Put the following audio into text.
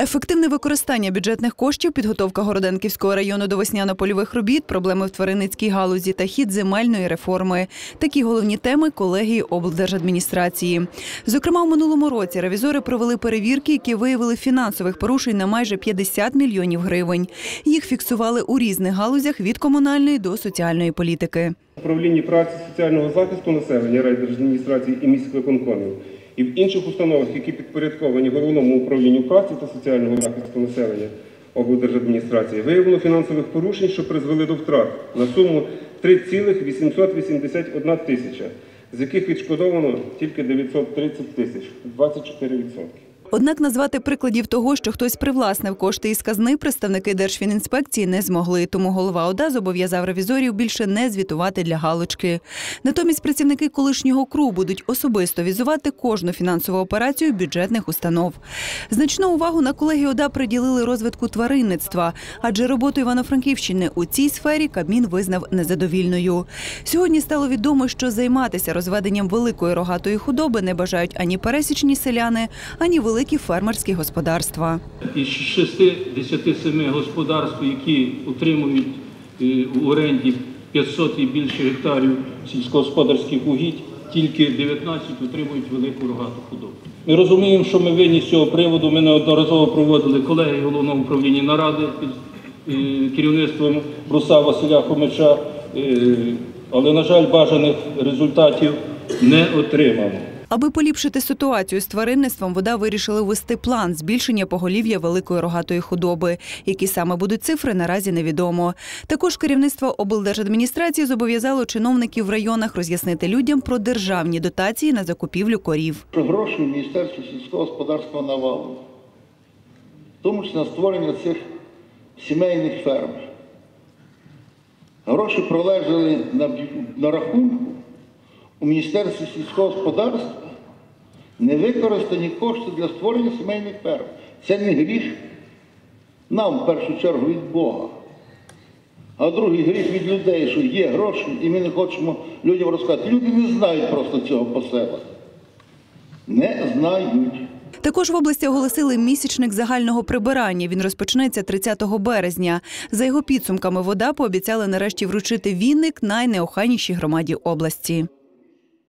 Ефективне використання бюджетних коштів, підготовка Городенківського району до весняно-польових робіт, проблеми в тваринницькій галузі та хід земельної реформи. Такі головні теми колегії облдержадміністрації. Зокрема, у минулому році ревізори провели перевірки, які виявили фінансових порушень на майже 50 мільйонів гривень. Їх фіксували у різних галузях від комунальної до соціальної політики. управлінні праці соціального захисту населення райдержадміністрації і міськвиконкомів і в інших установах, які підпорядковані головному управлінню праці та соціального захисту населення облдержадміністрації, виявлено фінансових порушень, що призвели до втрат на суму 3,881 тисяча, з яких відшкодовано тільки 930 тисяч 24%. Однак назвати прикладів того, що хтось привласнив кошти із казни, представники Держфінінспекції не змогли. Тому голова ОДА зобов'язав ревізорів більше не звітувати для галочки. Натомість працівники колишнього КРУ будуть особисто візувати кожну фінансову операцію бюджетних установ. Значну увагу на колегії ОДА приділили розвитку тваринництва, адже роботу Івано-Франківщини у цій сфері Кабмін визнав незадовільною. Сьогодні стало відомо, що займатися розведенням великої рогатої худоби не бажають ані пересічні селяни, ані великі фермерські господарства. Із 67 господарств, які утримують е, у оренді 500 і більше гектарів сільськогосподарських угідь, тільки 19 утримують велику рогату худобу. Ми розуміємо, що ми винні з цього приводу. Ми неодноразово проводили колеги головного управління наради під е, керівництвом Руса Василя Хомича, е, але, на жаль, бажаних результатів не отримано. Аби поліпшити ситуацію з тваринництвом, вода вирішили ввести план збільшення поголів'я великої рогатої худоби. Які саме будуть цифри, наразі невідомо. Також керівництво облдержадміністрації зобов'язало чиновників в районах роз'яснити людям про державні дотації на закупівлю корів. гроші в Міністерстві сільського господарства навалу, тому числі на створення цих сімейних ферм. Гроші пролежали на рахунку у Міністерстві сільського господарства, не використані кошти для створення сімейних ферм. Це не гріх нам, в першу чергу, від Бога. А другий гріх від людей, що є гроші, і ми не хочемо людям розказати. Люди не знають просто цього по селах. Не знають. Також в області оголосили місячник загального прибирання. Він розпочнеться 30 березня. За його підсумками, вода пообіцяли нарешті вручити вінник найнеохайнішій громаді області.